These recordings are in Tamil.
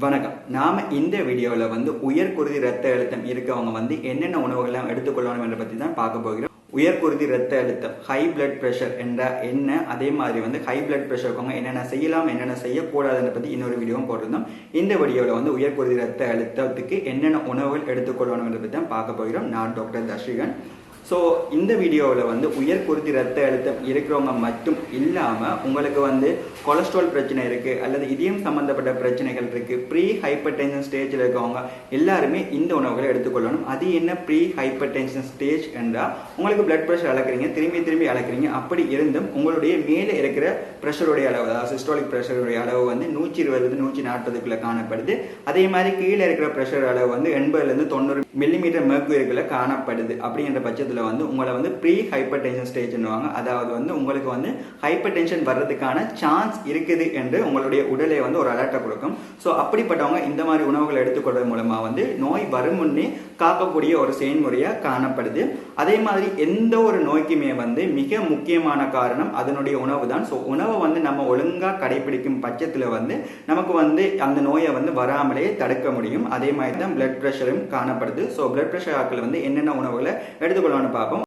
வணக்கம். நாம இந்த வீடியோவில் வந்து உயர்குருதி ரத்த அழுத்தம் இருக்கவங்க வந்து என்னென்ன உணவுகள்லாம் எடுத்துக்கொள்ளணும் என்ற பற்றி தான் பார்க்க போகிறோம். உயர்குருதி ரத்த அழுத்தம் ஹை பிளட் ப்ரெஷர் என்ற என்ன அதே மாதிரி வந்து ஹை பிளட் ப்ரெஷர் இருக்கவங்க என்னென்ன செய்யலாம் என்னென்ன செய்யக்கூடாதுன்ற பற்றி இன்னொரு வீடியோவும் போட்டிருந்தோம். இந்த வீடியோவில் வந்து உயர்குருதி ரத்த அழுத்தத்துக்கு என்னென்ன உணவுகள் எடுத்துக்கொள்ளணும் என்ற பற்றி தான் பார்க்க போகிறோம். நான் டாக்டர் தர்ஷிகன். ஸோ இந்த வீடியோவில் வந்து உயர் குருதி ரத்த அழுத்தம் இருக்கிறவங்க மட்டும் இல்லாமல் உங்களுக்கு வந்து கொலஸ்ட்ரால் பிரச்சனை இருக்குது அல்லது இதயம் சம்மந்தப்பட்ட பிரச்சனைகள் இருக்குது ப்ரீ ஹைப்பர் டென்ஷன் ஸ்டேஜில் இருக்கவங்க எல்லாருமே இந்த உணவுகளை எடுத்துக்கொள்ளணும். அது என்ன ப்ரீ ஹைப்பர் டென்ஷன் ஸ்டேஜ் என்றால் உங்களுக்கு பிளட் ப்ரெஷர் அளக்குறீங்க திரும்பி திரும்பி அளக்குறீங்க அப்படி இருந்தும் உங்களுடைய மேலே இருக்கிற ப்ரெஷருடைய அளவு அதாவது சிஸ்டாலிக் ப்ரெஷருடைய அளவு வந்து நூற்றி இருபது நூற்றி நாற்பதுக்குள்ளே காணப்படுது. அதே மாதிரி கீழே இருக்கிற ப்ரெஷர் அளவு வந்து எண்பதுலேருந்து தொண்ணூறு மில்லிமீட்டர் மெர்க்குரிக்குள்ள காணப்படுது. அப்படிங்கிற பட்சத்தில் வந்து உங்களை வந்து ப்ரீ ஹைப்பர் டென்ஷன் ஸ்டேஜ்னுவாங்க அதாவது வந்து உங்களுக்கு வந்து ஹைப்பர் டென்ஷன் வர்றதுக்கான சான்ஸ் இருக்குது என்று உங்களுடைய உடலை வந்து ஒரு அலர்ட்டை கொடுக்கும். ஸோ அப்படிப்பட்டவங்க இந்த மாதிரி உணவுகள் எடுத்துக்கொள்வது மூலமாக வந்து நோய் வரும் முன்னே காக்கக்கூடிய ஒரு செயல்முறையாக காணப்படுது. அதே மாதிரி எந்த ஒரு நோய்க்குமே வந்து மிக முக்கியமான காரணம் அதனுடைய உணவு தான் ஸோ உணவை வந்து நம்ம ஒழுங்காக கடைபிடிக்கும் பட்சத்தில் வந்து நமக்கு வந்து அந்த நோயை வந்து வராமலே தடுக்க முடியும். அதே மாதிரி தான் பிளட் ப்ரெஷரும் காணப்படுது. ஸோ பிளட் ப்ரெஷர் ஆக்கள் வந்து என்னென்ன உணவுகளை எடுத்துக்கொள்ளணும்னு பார்ப்போம்.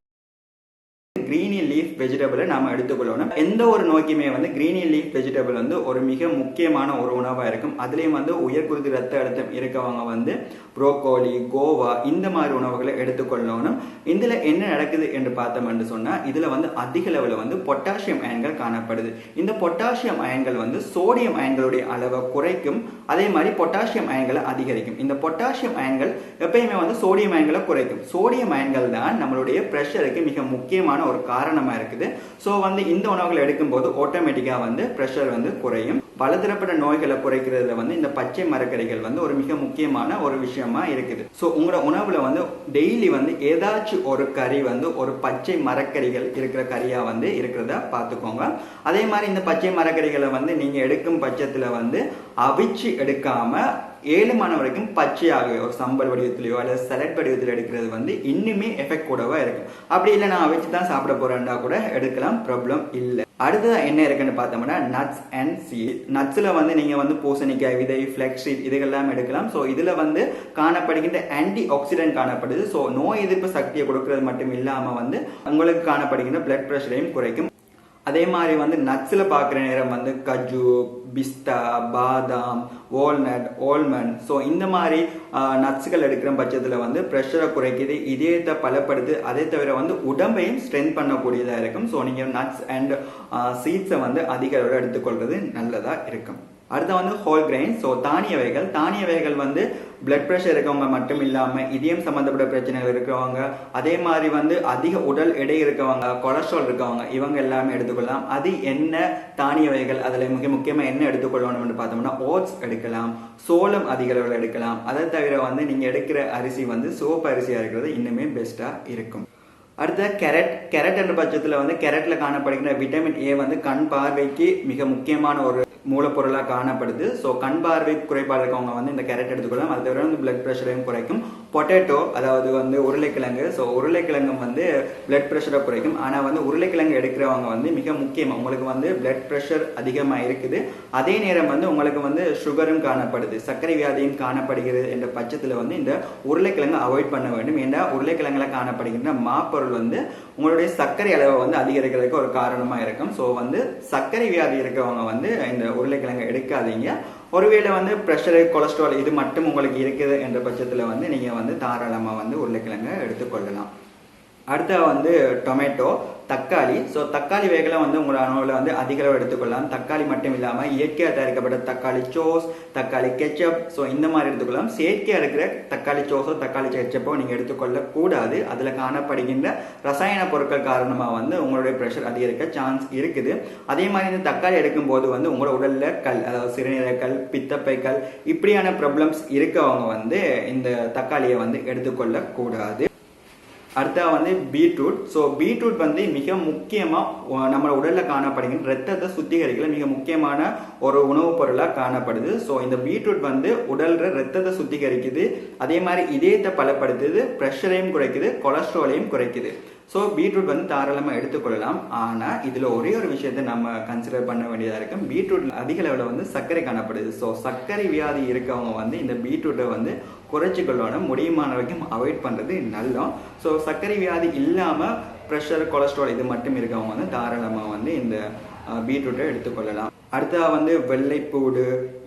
கிரீனி லீஃப் வெஜிடபிளை நாம எடுத்துக்கொள்ளணும். எந்த ஒரு நோய்க்குமே வந்து கிரீனி லீஃப் வெஜிடபிள் வந்து ஒரு மிக முக்கியமான ஒரு உணவாக இருக்கும். அதுலேயும் வந்து உயர்குருதி ரத்த அழுத்தம் இருக்கவங்க வந்து புரோக்கோலி கோவா இந்த மாதிரி உணவுகளை எடுத்துக்கொள்ளணும். இதில் என்ன நடக்குது என்று பார்த்தோம் என்று சொன்னால் இதில் வந்து அதிக அளவில் வந்து பொட்டாசியம் அயன்கள் காணப்படுது. இந்த பொட்டாசியம் அயன்கள் வந்து சோடியம் அயன்களுடைய அளவை குறைக்கும். அதே மாதிரி பொட்டாசியம் அயன்களை அதிகரிக்கும். இந்த பொட்டாசியம் அயன்கள் எப்பயுமே வந்து சோடியம் அயன்களை குறைக்கும். சோடியம் அயன்கள் தான் நம்மளுடைய ப்ரெஷருக்கு மிக முக்கியமான ஒரு காரணமாக இருக்குது. ஸோ வந்து இந்த உணவுகள் எடுக்கும்போது ஆட்டோமேட்டிக்காக வந்து ப்ரெஷர் வந்து குறையும். பலதரப்பட்ட நோய்களை குறைக்கிறதுல வந்து இந்த பச்சை மரக்கறிகள் வந்து ஒரு மிக முக்கியமான ஒரு விஷயமா இருக்குது. ஸோ உங்களோட உணவுல வந்து டெய்லி வந்து ஏதாச்சும் ஒரு கறி வந்து ஒரு பச்சை மரக்கறிகள் இருக்கிற கறியா வந்து இருக்கிறத பார்த்துக்கோங்க. அதே மாதிரி இந்த பச்சை மரக்கறிகளை வந்து நீங்க எடுக்கும் பட்சத்துல வந்து அவிச்சு எடுக்காம ஏழு மணி வரைக்கும் பச்சையாக ஒரு சம்பல் வடிவத்திலையோ அல்லது சலட் வடிவத்தில் எடுக்கிறது வந்து இன்னுமே எஃபெக்ட் கூடவா இருக்கும். அப்படி இல்லை நான் வச்சு தான் சாப்பிட போறேன்டா கூட எடுக்கலாம் ப்ராப்ளம் இல்லை. அடுத்தது என்ன இருக்குன்னு பார்த்தோம்னா நட்ஸ் அண்ட் சீட் நட்ஸில் வந்து நீங்கள் வந்து பூசணிக்காய் விதை ஃப்ளெக்ஸீட் இதுகெல்லாம் எடுக்கலாம். ஸோ இதில் வந்து காணப்படுகின்ற ஆன்டி ஆக்சிடென்ட் காணப்படுது. ஸோ நோய் எதிர்ப்பு சக்தியை கொடுக்கறது மட்டும் இல்லாமல் வந்து உங்களுக்கு காணப்படுகின்ற பிளட் ப்ரெஷரையும் குறைக்கும். அதே மாதிரி வந்து நட்ஸில் பார்க்குற நேரம் வந்து கஜு பிஸ்தா பாதாம் வால்நட் ஆல்மண்ட் ஸோ இந்த மாதிரி நட்ஸுகள் எடுக்கிற பட்சத்தில் வந்து ப்ரெஷரை குறைக்குது இதயத்தை பலப்படுது அதே தவிர வந்து உடம்பையும் ஸ்ட்ரென்த் பண்ணக்கூடியதாக இருக்கும். ஸோ நீங்கள் நட்ஸ் அண்ட் சீட்ஸை வந்து அதிக அளவில் எடுத்துக்கொள்வது நல்லதாக இருக்கும். அடுத்து வந்து ஹோல் கிரெயின் ஸோ தானிய வகைகள். தானிய வகைகள் வந்து பிளட் ப்ரெஷர் இருக்கவங்க மட்டும் இல்லாமல் இதயம் சம்மந்தப்பட்ட பிரச்சனைகள் இருக்கிறவங்க அதே மாதிரி வந்து அதிக உடல் எடை இருக்கவங்க கொலஸ்ட்ரால் இருக்கவங்க இவங்க எல்லாமே எடுத்துக்கொள்ளலாம். அது என்ன தானிய வகைகள் அதில் மிக முக்கியமாக என்ன எடுத்துக்கொள்ளணும்னு பார்த்தோம்னா ஓட்ஸ் எடுக்கலாம் சோளம் அதிக அளவில் எடுக்கலாம். அதை தவிர வந்து நீங்கள் எடுக்கிற அரிசி வந்து சோப்பு அரிசியாக இருக்கிறது இன்னுமே பெஸ்ட்டாக இருக்கும். அடுத்த கேரட் கேரட் என்ற பட்சத்தில் வந்து கேரட்டில் காணப்படுகிற விட்டமின் ஏ வந்து கண் பார்வைக்கு மிக முக்கியமான ஒரு மூலப்பொருளாக காணப்படுது. ஸோ கண் பார்வை குறைபாடு இருக்கவங்க வந்து இந்த கேரட் எடுத்துக்கொள்ளலாம். அது தவிர வந்து பிளட் ப்ரெஷரையும் குறைக்கும். பொட்டேட்டோ அதாவது வந்து உருளைக்கிழங்கு. ஸோ உருளைக்கிழங்கு வந்து பிளட் ப்ரெஷரை குறைக்கும். ஆனால் வந்து உருளைக்கிழங்கு எடுக்கிறவங்க வந்து மிக முக்கியம். உங்களுக்கு வந்து பிளட் ப்ரெஷர் அதிகமாக இருக்குது. அதே நேரம் வந்து உங்களுக்கு வந்து சுகரும் காணப்படுது. சர்க்கரை வியாதியும் காணப்படுகிறது என்ற பட்சத்தில் வந்து இந்த உருளைக்கிழங்கு அவாய்ட் பண்ண வேண்டும். ஏன்னா உருளைக்கிழங்குல காணப்படுகின்ற மாப்பொருள் வந்து உங்களுடைய சர்க்கரை அளவை வந்து அதிகரிக்கிறதுக்கு ஒரு காரணமாக இருக்கும். ஸோ வந்து சர்க்கரை வியாதி இருக்கிறவங்க வந்து இந்த உருளைக்கிழங்கு எடுக்காதீங்க. ஒருவேளை வந்து ப்ரெஷரு கொலஸ்ட்ரால் இது மட்டும் உங்களுக்கு இருக்குது என்ற பட்சத்தில் வந்து நீங்கள் வந்து தாராளமாக வந்து உருளைக்கிழங்கை எடுத்துக்கொள்ளலாம். அடுத்த வந்து டொமேட்டோ தக்காளி. ஸோ தக்காளி வேகலாம் வந்து உங்களோட உணவில் வந்து அதிக அளவு எடுத்துக்கொள்ளலாம். தக்காளி மட்டும் இல்லாமல் இயற்கையாக தயாரிக்கப்பட்ட தக்காளி சோஸ் தக்காளி கெச்சப் ஸோ இந்த மாதிரி எடுத்துக்கொள்ளலாம். செயற்கையாக இருக்கிற தக்காளி சோஸோ தக்காளி கெச்சப்போ நீங்கள் எடுத்துக்கொள்ளக்கூடாது. அதில் காணப்படுகின்ற ரசாயன பொருட்கள் காரணமாக வந்து உங்களுடைய ப்ரெஷர் அதிகரிக்க சான்ஸ் இருக்குது. அதே மாதிரி இந்த தக்காளி எடுக்கும்போது வந்து உங்களோட உடலில் கல் அதாவது சிறுநீரகல் பித்தப்பைக்கல் இப்படியான ப்ராப்ளம்ஸ் இருக்கவங்க வந்து இந்த தக்காளியை வந்து எடுத்துக்கொள்ளக்கூடாது. அடுத்தா வந்து பீட்ரூட். ஸோ பீட்ரூட் வந்து மிக முக்கியமாக நம்ம உடலில் காணப்படுகின்ற ரத்தத்தை சுத்திகரிக்கிற மிக முக்கியமான ஒரு உணவுப் பொருளாக காணப்படுது. ஸோ இந்த பீட்ரூட் வந்து உடல்ற ரத்தத்தை சுத்திகரிக்குது. அதே மாதிரி இதயத்தை பலப்படுத்துது. ப்ரெஷரையும் குறைக்குது. கொலஸ்ட்ராலையும் குறைக்குது. ஸோ பீட்ரூட் வந்து தாராளமாக எடுத்துக்கொள்ளலாம். ஆனால் இதில் ஒரே ஒரு விஷயத்தை நம்ம கன்சிடர் பண்ண வேண்டியதாக இருக்கும் பீட்ரூட் அதிக அளவில் வந்து சர்க்கரை காணப்படுது. ஸோ சர்க்கரை வியாதி இருக்கவங்க வந்து இந்த பீட்ரூட்டை வந்து குறைச்சிக்கொள்ளணும். முடியுமான வரைக்கும் அவாய்ட் பண்ணுறது நல்லம். ஸோ சர்க்கரை வியாதி இல்லாமல் ப்ரெஷர் கொலஸ்ட்ரால் இது மட்டும் இருக்கவங்க வந்து தாராளமாக வந்து இந்த பீட்ரூட்டை எடுத்துக்கொள்ளலாம். அடுத்ததாக வந்து வெள்ளைப்பூடு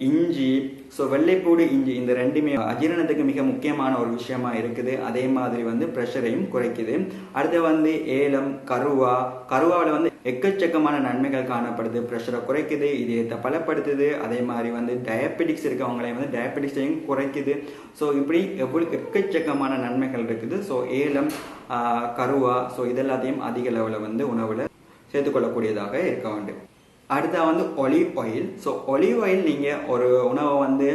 இஞ்சி. ஸோ வெள்ளைப்பூடு இஞ்சி இந்த ரெண்டுமே அஜீரணத்துக்கு மிக முக்கியமான ஒரு விஷயமா இருக்குது. அதே மாதிரி வந்து ப்ரெஷரையும் குறைக்குது. அடுத்து வந்து ஏலம் கருவா. கருவாவில் வந்து எக்கச்சக்கமான நன்மைகள் காணப்படுது. ப்ரெஷரை குறைக்குது இதயத்தை பலப்படுத்துது. அதே மாதிரி வந்து டயபெட்டிக்ஸ் இருக்கவங்களையும் வந்து டயபெட்டிக்ஸையும் குறைக்குது. ஸோ இப்படி எவ்வளோ எக்கச்சக்கமான நன்மைகள் இருக்குது. ஸோ ஏலம் ஆஹ், கருவா. ஸோ இதெல்லாத்தையும் அதிக அளவில் வந்து உணவில் சேர்த்துக்கொள்ளக்கூடியதாக இருக்க வேண்டும். அடுத்தா வந்து olive oil so olive oil நீங்கள் ஒரு உணவை வந்து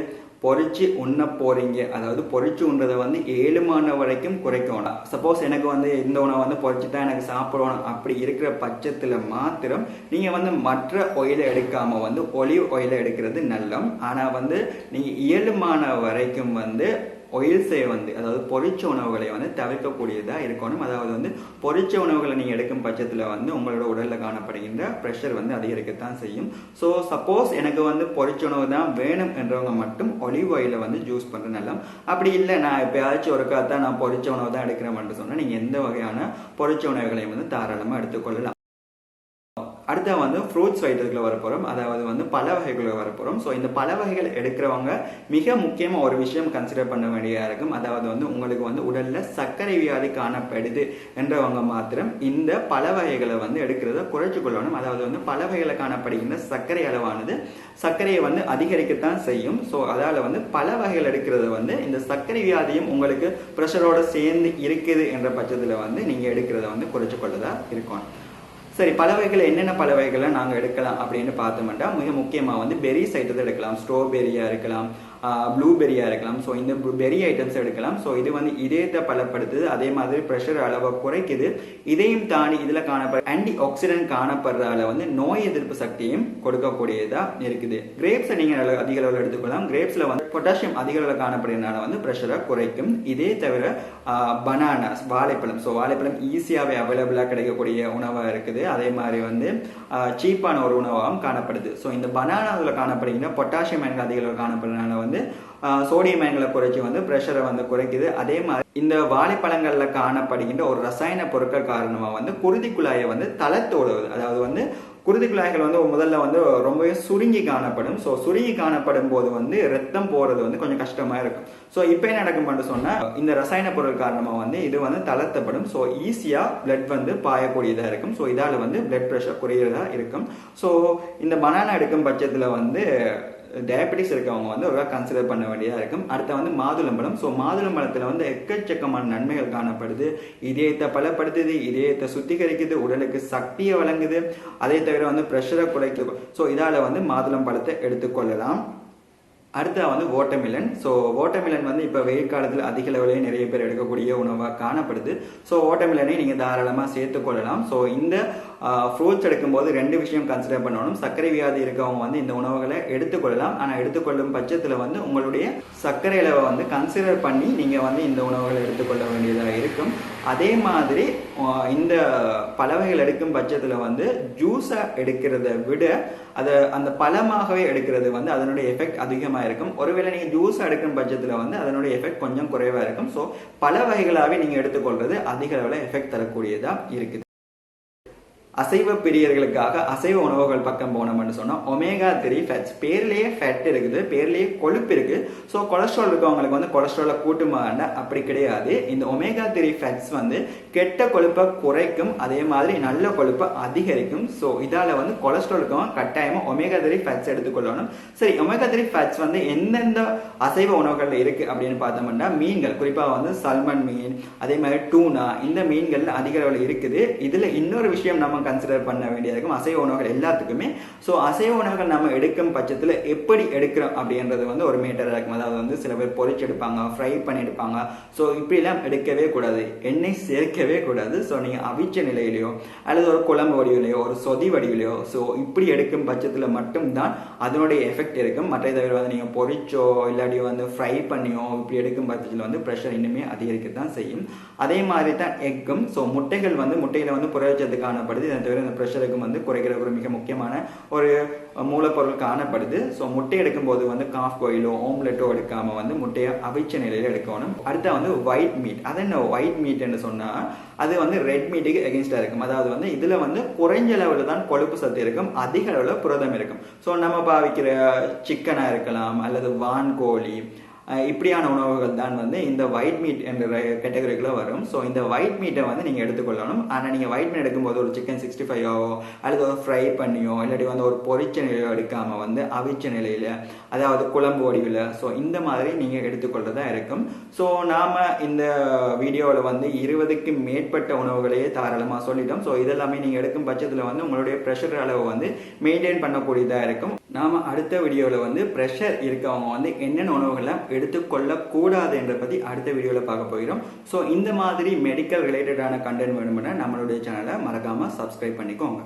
பொறிச்சு உண்ண போகிறீங்க அதாவது பொறிச்சு உண்றதை வந்து ஏழு மணி வரைக்கும் குறைக்கணும். சப்போஸ் எனக்கு வந்து இந்த உணவை வந்து பொறிச்சு தான் எனக்கு சாப்பிடணும். அப்படி இருக்கிற பட்சத்தில் மாத்திரம் நீங்கள் வந்து மற்ற ஒயிலை எடுக்காமல் வந்து ஒலிவ் ஒயிலை எடுக்கிறது நல்லம். ஆனால் வந்து நீங்கள் ஏழு மணி வரைக்கும் வந்து ஒயில்ஸை வந்து அதாவது பொரிச்ச உணவுகளை வந்து தவிர்க்கக்கூடியதாக இருக்கணும். அதாவது வந்து பொரிச்ச உணவுகளை நீங்கள் எடுக்கும் பட்சத்தில் வந்து உங்களோட உடலில் காணப்படுகின்ற ப்ரெஷர் வந்து அதிகரிக்கத்தான் செய்யும். ஸோ சப்போஸ் எனக்கு வந்து பொரிச்ச உணவு தான் வேணும் என்றவங்க மட்டும் ஒலிவ் ஆயிலை வந்து ஜூஸ் பண்ணுறது நல்லம் அப்படி இல்லை நான் எப்பயாச்சும் ஒரு தான் நான் பொரிச்ச உணவு தான் எடுக்கிறேன் சொன்னால் நீங்கள் எந்த வகையான பொரிச்ச உணவுகளையும் வந்து தாராளமாக எடுத்துக்கொள்ளலாம். அடுத்த வந்து ஃப்ரூட்ஸ் ஐட்டத்துக்குள்ள வர போகிறோம் அதாவது வந்து பல வகைகளில் வர போகிறோம் ஸோ இந்த பல வகைகள் எடுக்கிறவங்க மிக முக்கியமாக ஒரு விஷயம் கன்சிடர் பண்ண வேண்டியதாக இருக்கும். அதாவது வந்து உங்களுக்கு வந்து உடலில் சர்க்கரை வியாதி காணப்படுது என்றவங்க மாத்திரம் இந்த பல வகைகளை வந்து எடுக்கிறத குறைச்சு கொள்ளணும். அதாவது வந்து பல வகைகளை காணப்படுகின்ற சர்க்கரை அளவானது சர்க்கரையை வந்து அதிகரிக்கத்தான் செய்யும். ஸோ அதால் வந்து பல வகைகள் எடுக்கிறது வந்து இந்த சர்க்கரை வியாதியும் உங்களுக்கு ப்ரெஷரோட சேர்ந்து இருக்குது என்ற பட்சத்தில் வந்து நீங்கள் எடுக்கிறத வந்து குறைச்சு கொள்ளதாக இருக்கும். சரி பலவகைகள் என்னென்ன பலவகைகளை நாங்கள் எடுக்கலாம் அப்படின்னு பார்த்தோம்னா மிக முக்கியமாக வந்து பெரிஸ் ஐட்டத்தை எடுக்கலாம். ஸ்ட்ராபெரியாக இருக்கலாம். ப்ளூபெரியாக இருக்கலாம். ஸோ இந்த பெரி ஐட்டம்ஸ் எடுக்கலாம். ஸோ இது வந்து இதயத்தை பலப்படுத்துது. அதே மாதிரி ப்ரெஷர் அளவை குறைக்குது. இதையும் தாண்டி இதில் காணப்படுற ஆன்டி ஆக்சிடென்ட் காணப்படுறதால வந்து நோய் எதிர்ப்பு சக்தியும் கொடுக்கக்கூடியதாக இருக்குது. கிரேப்ஸை நீங்கள் அதிக அளவில் எடுத்துக்கலாம். கிரேப்ஸில் வந்து பொட்டாசியம் அதிக அளவில் காணப்படுறதுனால வந்து ப்ரெஷரை குறைக்கும். இதே தவிர பனானாஸ் வாழைப்பழம். ஸோ வாழைப்பழம் ஈஸியாகவே அவைலபிளாக கிடைக்கக்கூடிய உணவாக இருக்குது. அதே மாதிரி வந்து சீப்பான ஒரு உணவாகவும் காணப்படுது. ஸோ இந்த பனானாவில் காணப்படுகின்ற பொட்டாசியம் அயன்கள் அதிக அளவில் காணப்படுறதுனால வந்து வந்து சோடியம் அயன்களை குறைச்சி வந்து ப்ரெஷரை வந்து குறைக்குது. அதே மாதிரி இந்த வாழைப்பழங்களில் காணப்படுகின்ற ஒரு ரசாயன பொருட்கள் காரணமாக வந்து குருதி குழாயை வந்து தளர்த்து அதாவது வந்து குருதி குழாய்கள் வந்து முதல்ல வந்து ரொம்பவே சுருங்கி காணப்படும். ஸோ சுருங்கி காணப்படும் போது வந்து ரத்தம் போகிறது வந்து கொஞ்சம் கஷ்டமாக இருக்கும். ஸோ இப்போ என்ன நடக்கும்னு சொன்னால் இந்த ரசாயன பொருள் காரணமாக வந்து இது வந்து தளர்த்தப்படும். ஸோ ஈஸியாக பிளட் வந்து பாயக்கூடியதாக இருக்கும். ஸோ இதால் வந்து பிளட் ப்ரெஷர் குறையிறதா இருக்கும். ஸோ இந்த பனானா எடுக்கும் பட்சத்தில் வந்து டயபெட்டிஸ் இருக்கவங்க வந்து ஒரு கன்சிடர் பண்ண வேண்டியதாக இருக்கும். அடுத்த வந்து மாதுளம்பழம் ஸோ மாதுளம்பழத்தில் வந்து எக்கச்சக்கமான நன்மைகள் காணப்படுது. இதயத்தை பலப்படுத்துது இதயத்தை சுத்திகரிக்குது உடலுக்கு சக்தியை வழங்குது. அதே தவிர வந்து ப்ரெஷரை குறைக்குது. ஸோ இதால் வந்து மாதுளம்பழத்தை எடுத்துக்கொள்ளலாம் அடுத்தா வந்து ஓட்டமிலன் ஸோ ஓட்டமிலன் வந்து இப்போ வெயில் காலத்தில் அதிக அளவிலேயே நிறைய பேர் எடுக்கக்கூடிய உணவாக காணப்படுது. ஸோ ஓட்டமிலனை நீங்கள் தாராளமாக சேர்த்துக்கொள்ளலாம் ஸோ இந்த ஃப்ரூட்ஸ் எடுக்கும்போது ரெண்டு விஷயம் கன்சிடர் பண்ணணும். சர்க்கரை வியாதி இருக்கவங்க வந்து இந்த உணவுகளை எடுத்துக்கொள்ளலாம். ஆனால் எடுத்துக்கொள்ளும் பட்சத்தில் வந்து உங்களுடைய சர்க்கரை அளவை வந்து கன்சிடர் பண்ணி நீங்கள் வந்து இந்த உணவுகளை எடுத்துக்கொள்ள வேண்டியதாக இருக்கும். அதே மாதிரி இந்த பலவைகள் எடுக்கும் பட்சத்தில் வந்து ஜூஸை எடுக்கிறத விட அதை அந்த பழமாகவே எடுக்கிறது வந்து அதனுடைய எஃபெக்ட் அதிகமாக இருக்கும். ஒருவேளை நீங்கள் ஜூஸ் எடுக்கும் பட்சத்தில் வந்து அதனுடைய எஃபெக்ட் கொஞ்சம் குறைவாக இருக்கும். ஸோ பல வகைகளாகவே நீங்கள் எடுத்துக்கொள்வது அதிக அளவில் எஃபெக்ட் தரக்கூடியதாக இருக்குது. அசைவ பிரியர்களுக்காக அசைவ உணவுகள் பக்கம் போனோம்னு சொன்னால் ஒமேகா த்ரீ ஃபேட்ஸ் பேர்லேயே ஃபேட் இருக்குது பேர்லேயே கொழுப்பு இருக்குது ஸோ கொலஸ்ட்ரால் இருக்கவங்களுக்கு வந்து கொலஸ்ட்ராலை கூட்டுமான அப்படி கிடையாது. இந்த ஒமேகா த்ரீ ஃபேட்ஸ் வந்து கெட்ட கொழுப்பை குறைக்கும் அதே மாதிரி நல்ல கொழுப்பை அதிகரிக்கும். ஸோ இதால் வந்து கொலஸ்ட்ரால் இருக்கவங்க கட்டாயமாக ஒமேகா த்ரீ ஃபேட்ஸ் எடுத்துக்கொள்ளணும். சரி ஒமேகா த்ரீ ஃபேட்ஸ் வந்து எந்தெந்த அசைவ உணவுகளில் இருக்குது அப்படின்னு பார்த்தோம்னா மீன்கள். குறிப்பாக வந்து சல்மன் மீன் அதே மாதிரி டூனா இந்த மீன்கள் அதிக அளவில் இருக்குது. இதில் இன்னொரு விஷயம் நம்ம நம்ம கன்சிடர் பண்ண வேண்டியதுக்கும் அசைவ உணவுகள் எல்லாத்துக்குமே. ஸோ அசைவ உணவுகள் நம்ம எடுக்கும் பட்சத்தில் எப்படி எடுக்கிறோம் அப்படின்றது வந்து ஒரு மேட்டராக இருக்கும். அதாவது வந்து சில பேர் பொறிச்சு எடுப்பாங்க ஃப்ரை பண்ணி எடுப்பாங்க. ஸோ இப்படிலாம் எடுக்கவே கூடாது. எண்ணெய் சேர்க்கவே கூடாது. ஸோ நீங்கள் அவிச்ச நிலையிலையோ அல்லது ஒரு குழம்பு வடிவிலையோ ஒரு சொதி வடிவிலையோ ஸோ இப்படி எடுக்கும் பட்சத்தில் மட்டும்தான் அதனுடைய எஃபெக்ட் இருக்கும். மற்ற தவிர வந்து நீங்கள் பொரிச்சோ இல்லாட்டி வந்து ஃப்ரை பண்ணியோ இப்படி எடுக்கும் பட்சத்தில் வந்து ப்ரெஷர் இன்னுமே அதிகரிக்க தான் செய்யும். அதே மாதிரி தான் எக்கும் ஸோ முட்டைகள் வந்து முட்டையில் வந்து புரட்சத்து படுது. இதை தவிர இந்த ப்ரெஷருக்கும் வந்து குறைக்கிற ஒரு மிக முக்கியமான ஒரு மூலப்பொருள் காணப்படுது. ஸோ முட்டை எடுக்கும்போது வந்து காஃப் கோயிலோ ஓம்லெட்டோ எடுக்காமல் வந்து முட்டையை அவிச்ச நிலையில் எடுக்கணும். அடுத்த வந்து ஒயிட் மீட் அது என்ன ஒயிட் மீட்னு சொன்னால் அது வந்து ரெட் மீட்டுக்கு எகென்ஸ்டாக இருக்கும். அதாவது வந்து இதில் வந்து குறைஞ்ச அளவில் தான் கொழுப்பு சத்து இருக்கும். அதிக அளவில் புரதம் இருக்கும். ஸோ நம்ம பாவிக்கிற சிக்கனாக இருக்கலாம் அல்லது வான்கோழி இப்படியான உணவுகள் தான் வந்து இந்த ஒயிட் மீட் என்ற கேட்டகரிக்குள்ள வரும். ஸோ இந்த ஒயிட் மீட்டை வந்து நீங்கள் எடுத்துக்கொள்ளணும். ஆனால் நீங்கள் ஒயிட் மீட் எடுக்கும்போது ஒரு சிக்கன் சிக்ஸ்டி ஃபைவோ அல்லது ஒரு ஃப்ரை பண்ணியோ இல்லாட்டி வந்து ஒரு பொரிச்ச நிலையோ எடுக்காமல் வந்து அவிச்ச நிலையில் அதாவது குழம்பு வடிவில் ஸோ இந்த மாதிரி நீங்கள் எடுத்துக்கொள்றதா இருக்கும். ஸோ நாம் இந்த வீடியோவில் வந்து இருபதுக்கு மேற்பட்ட உணவுகளையே தாராளமாக சொல்லிட்டோம். ஸோ இதெல்லாமே நீங்கள் எடுக்கும் பட்சத்தில் வந்து உங்களுடைய ப்ரெஷர் அளவு வந்து மெயின்டைன் பண்ணக்கூடியதாக இருக்கும். நாம் அடுத்த வீடியோவில் வந்து ப்ரெஷர் இருக்கவங்க வந்து என்னென்ன உணவுகள்லாம் எடுத்துக்கொள்ளக்கூடாது என்ற பற்றி அடுத்த வீடியோவில் பார்க்க போகிறோம். ஸோ இந்த மாதிரி மெடிக்கல் ரிலேட்டடான கண்டென்ட் வேணும்னா நம்மளுடைய சேனலை மறக்காமல் சப்ஸ்கிரைப் பண்ணிக்கோங்க.